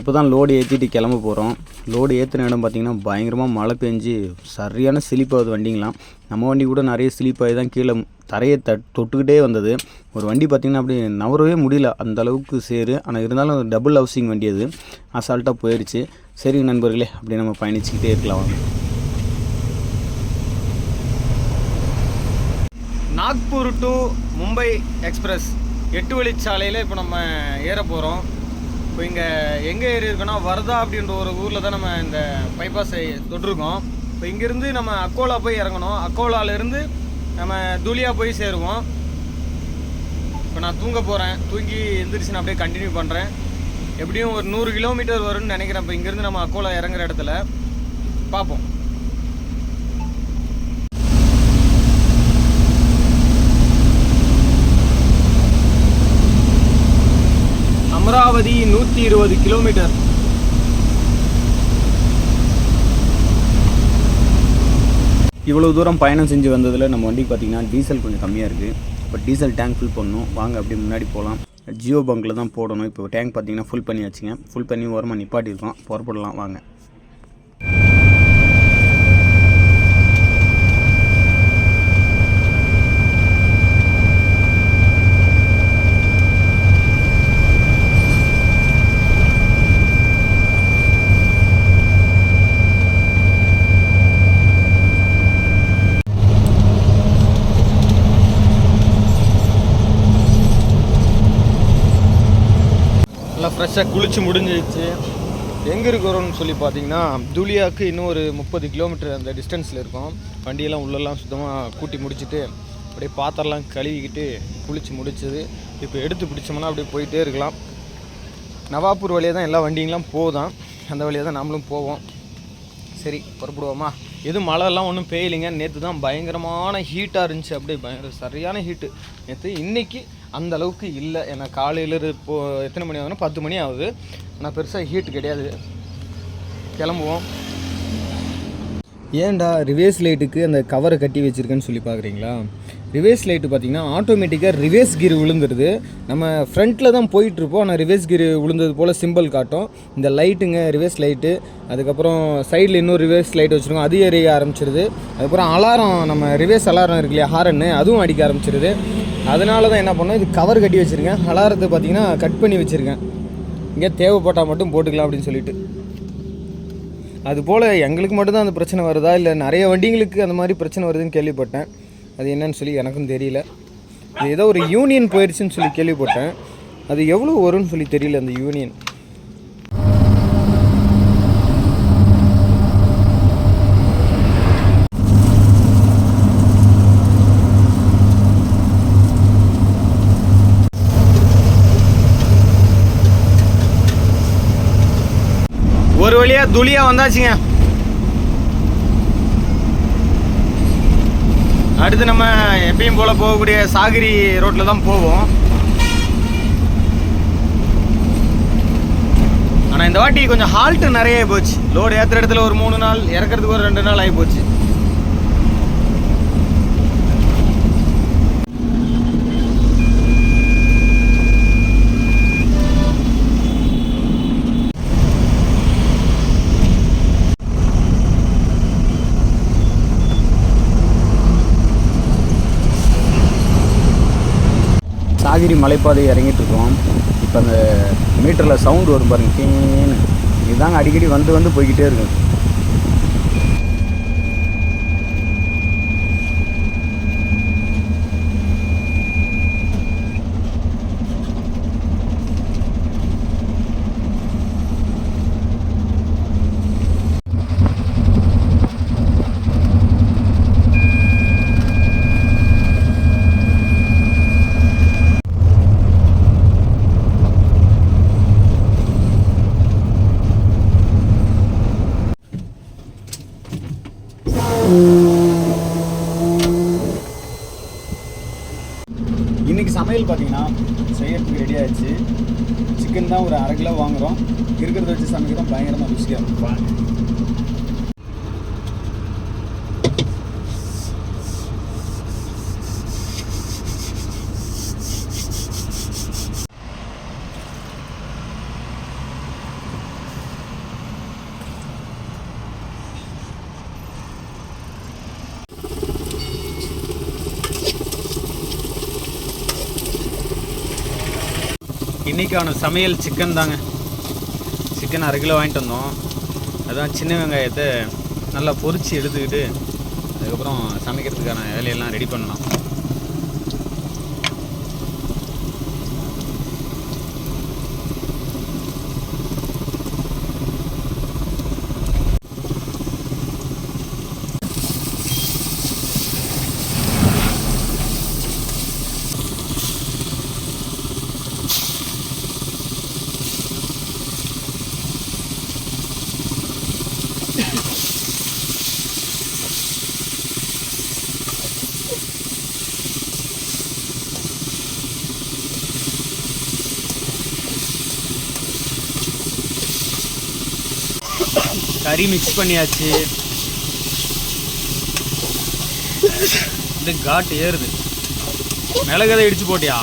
இப்போ தான் லோடு ஏற்றிட்டு கிளம்ப போகிறோம் லோடு ஏற்றின இடம் பார்த்திங்கன்னா பயங்கரமாக மழை பெஞ்சு சரியான சிலிப்பாகுது வண்டிங்களாம் நம்ம வண்டி கூட நிறைய ஸ்லிப்பாகி தான் கீழே தரையை தட் தொட்டுக்கிட்டே வந்தது. ஒரு வண்டி பார்த்திங்கன்னா அப்படி நவரவே முடியல. அந்த அளவுக்கு சேரு ஆனால் இருந்தாலும் டபுள் ஹவுசிங் வண்டி அது. அசால்ட்டாக போயிடுச்சு சரி நண்பர்களே அப்படி நம்ம பயணிச்சுக்கிட்டே இருக்கலாம் நாக்பூர் டு மும்பை எக்ஸ்பிரஸ். எட்டு வழிச்சாலையில் இப்போ நம்ம ஏற போகிறோம் இப்போ இங்கே எங்கே ஏறி இருக்கோன்னா வர்தா அப்படின்ற ஒரு ஊரில் தான் நம்ம இந்த பைபாஸை தொட்டிருக்கோம். இப்போ இங்கேருந்து நம்ம அக்கோலா போய் இறங்கணும். அக்கோலாலேருந்து நம்ம துலியா போய் சேருவோம். இப்போ நான் தூங்க போகிறேன் தூங்கி எந்திரிச்சு நான் அப்படியே கண்டினியூ பண்ணுறேன் எப்படியும் ஒரு நூறு கிலோமீட்டர் வரும்னு நினைக்கிறேன். இப்போ இங்கேருந்து நம்ம அக்கோலா இறங்குற இடத்துல. பார்ப்போம். அமராவதி நூற்றி இருபது கிலோமீட்டர். இவ்வளோ தூரம் பயணம் செஞ்சு வந்ததில் நம்ம வண்டிக்கு பார்த்தீங்கன்னா டீசல் கொஞ்சம் கம்மியாக இருக்குது இப்போ டீசல் டேங்க் ஃபில் பண்ணணும். வாங்க அப்படியே முன்னாடி போகலாம். ஜியோ பங்க்கில் தான் போடணும். இப்போ டேங்க் பார்த்தீங்கன்னா ஃபுல் பண்ணியாச்சுங்க. ஃபுல் பண்ணி ஓரமாக நிப்பாட்டியிருக்கோம் புறப்படலாம். வாங்க நல்லா ஃப்ரெஷ்ஷாக குளிச்சு முடிஞ்சிடுச்சு எங்கே இருக்கிறோம்னு சொல்லி பார்த்தீங்கன்னா துலியாவுக்கு இன்னும் ஒரு முப்பது கிலோமீட்டர் அந்த டிஸ்டன்ஸில் இருக்கும். வண்டியெல்லாம் உள்ளெல்லாம் சுத்தமாக கூட்டி முடிச்சுட்டு அப்படியே பாத்திரம்லாம் கழுவிக்கிட்டு குளிச்சு முடிச்சது. இப்போ எடுத்து பிடிச்சோம்னா அப்படியே போயிட்டே இருக்கலாம். நவாப்பூர் வழியாக தான் எல்லா வண்டிங்களும் போதான் அந்த வழியாக தான் நாமளும் போவோம். சரி புறப்படுவோமா? எதுவும் மழைலாம் ஒன்றும் பெய்யலைங்க. நேற்று தான் பயங்கரமான ஹீட்டாக இருந்துச்சு. அப்படியே பயங்கர சரியான ஹீட்டு நேற்று இன்றைக்கி அந்த அளவுக்கு இல்லை. ஏன்னா காலையில் இப்போது எத்தனை மணி ஆகுதுன்னா பத்து மணி ஆகுது. ஆனால் பெருசாக ஹீட் கிடையாது. கிளம்புவோம். ஏன்டா ரிவேஸ் லைட்டுக்கு அந்த கவரை கட்டி வச்சுருக்கேன்னு சொல்லி பார்க்குறீங்களா ரிவேஸ் லைட்டு பார்த்தீங்கன்னா ஆட்டோமேட்டிக்காக ரிவேஸ் கீர் விழுந்துருது. நம்ம ஃப்ரண்ட்டில் தான் போயிட்டுருப்போம். ஆனால் ரிவேஸ் கீர் விழுந்தது போல் சிம்பிள் காட்டும். இந்த லைட்டுங்க ரிவேஸ் லைட்டு அதுக்கப்புறம் சைடில் இன்னும் ரிவேஸ் லைட் வச்சுருக்கோம். அது எரிய ஆரம்பிச்சிருது. அதுக்கப்புறம் அலாரம் நம்ம ரிவேஸ் அலாரம் இருக்கு இல்லையா ஹாரன்னு அதுவும் அடிக்க ஆரம்பிச்சிருது. அதனால தான் என்ன பண்ணோம் இது கவர் கட்டி வச்சுருக்கேன். அலாரத்தை பார்த்தீங்கன்னா கட் பண்ணி வச்சுருக்கேன். இங்கே தேவைப்பட்டால் மட்டும் போட்டுக்கலாம் அப்படின்னு சொல்லிட்டு. அதுபோல் எங்களுக்கு மட்டும்தான் அந்த பிரச்சனை வருதா? இல்லை நிறைய வண்டிங்களுக்கு அந்த மாதிரி பிரச்சனை வருதுன்னு கேள்விப்பட்டேன். அது என்னன்னு சொல்லி எனக்கும் தெரியல. இது ஏதோ ஒரு யூனியன் போயிடுச்சுன்னு சொல்லி கேள்விப்பட்டேன். அது எவ்வளோ வரும்னு சொல்லி தெரியல அந்த யூனியன் ஒரு வழியா துளியா வந்தாச்சுங்க. அடுத்து நம்ம எப்பயும் போல போகக்கூடிய சாகிரி ரோட்டில் தான் போவோம். ஆனால் இந்த வாட்டி கொஞ்சம் ஹால்ட்டு நிறைய போச்சு. லோடு ஏற்றுற இடத்துல ஒரு மூணு நாள் இறக்கிறதுக்கு ஒரு ரெண்டு நாள் ஆகி போச்சு. சாகிரி மலைப்பாதை இறங்கிட்டு இருக்கோம் இப்போ அந்த மீட்டரில் சவுண்டு வரும் பாருங்க டீன்னு இதுதாங்க அடிக்கடி வந்து வந்து போய்கிட்டே இருக்கும். இன்னைக்கு சமையல் பார்த்தீங்கன்னா செய்யறதுக்கு ரெடி ஆயிடுச்சு. சிக்கன் தான் ஒரு அரை கிலோ வாங்குறோம். இருக்கிறத வச்சு சமைக்கிறோம் பயங்கரமாக ருசியாக இருக்கும் வாங்க. இன்றைக்கான சமையல் சிக்கன் தாங்க. சிக்கன் அரை கிலோ வாங்கிட்டு வந்தோம். அதான் சின்ன வெங்காயத்தை நல்லா பொறிச்சு எடுத்துக்கிட்டு அதுக்கப்புறம் சமைக்கிறதுக்கான வேலையெல்லாம் ரெடி பண்ணலாம். கறி மிக்ஸ் பண்ணியாச்சு. இந்த காட்டு ஏறுது. மிளகதை இடிச்சு போட்டியா?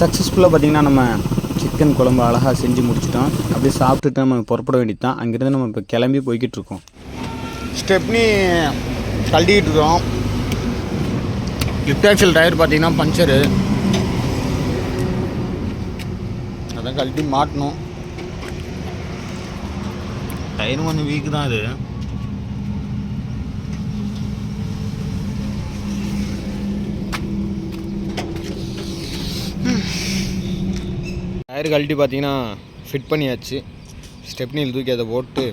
சக்ஸஸ்ஃபுல்லாக பார்த்தீங்கன்னா நம்ம சிக்கன் குழம்பு அழகாக செஞ்சு முடிச்சிட்டோம். அப்படியே சாப்பிட்டுட்டு நம்ம புறப்பட வேண்டியது தான் அங்கேருந்து நம்ம இப்போ கிளம்பி போய்கிட்டு இருக்கோம். ஸ்டெப்னி கழட்டிக்கிட்டு இருக்கோம். லிஃப்ட் ஆக்சல் டயர் பார்த்தீங்கன்னா பஞ்சரு அதான் கழட்டி மாட்டணும். டயரும் கொஞ்சம் வீக்கு தான் இது டயர் கழட்டி பார்த்தீங்கன்னா ஃபிட் பண்ணியாச்சு. ஸ்டெப்னியில் தூக்கி அதை போட்டு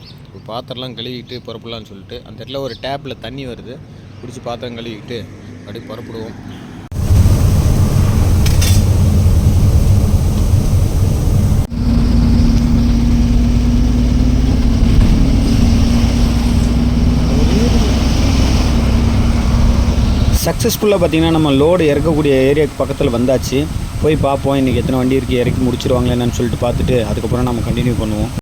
பாத்திரம்லாம் கழுவிக்கிட்டு புறப்படலான்னு சொல்லிட்டு அந்த இடத்துல ஒரு டேப்பில் தண்ணி வருது. பிடிச்சி பாத்திரம் கழுவிக்கிட்டு அப்படியே புறப்படுவோம். சக்ஸஸ்ஃபுல்லாக பார்த்தீங்கன்னா நம்ம லோடு இறக்கக்கூடிய ஏரியாவுக்கு பக்கத்தில் வந்தாச்சு. போய் பார்ப்போம் இன்றைக்கி எத்தனை வண்டி இருக்குது இறக்கி முடிச்சிருவாங்களா என்னன்னு சொல்லிட்டு பார்த்துட்டு அதுக்கப்புறம் நம்ம கண்டினியூ பண்ணுவோம்.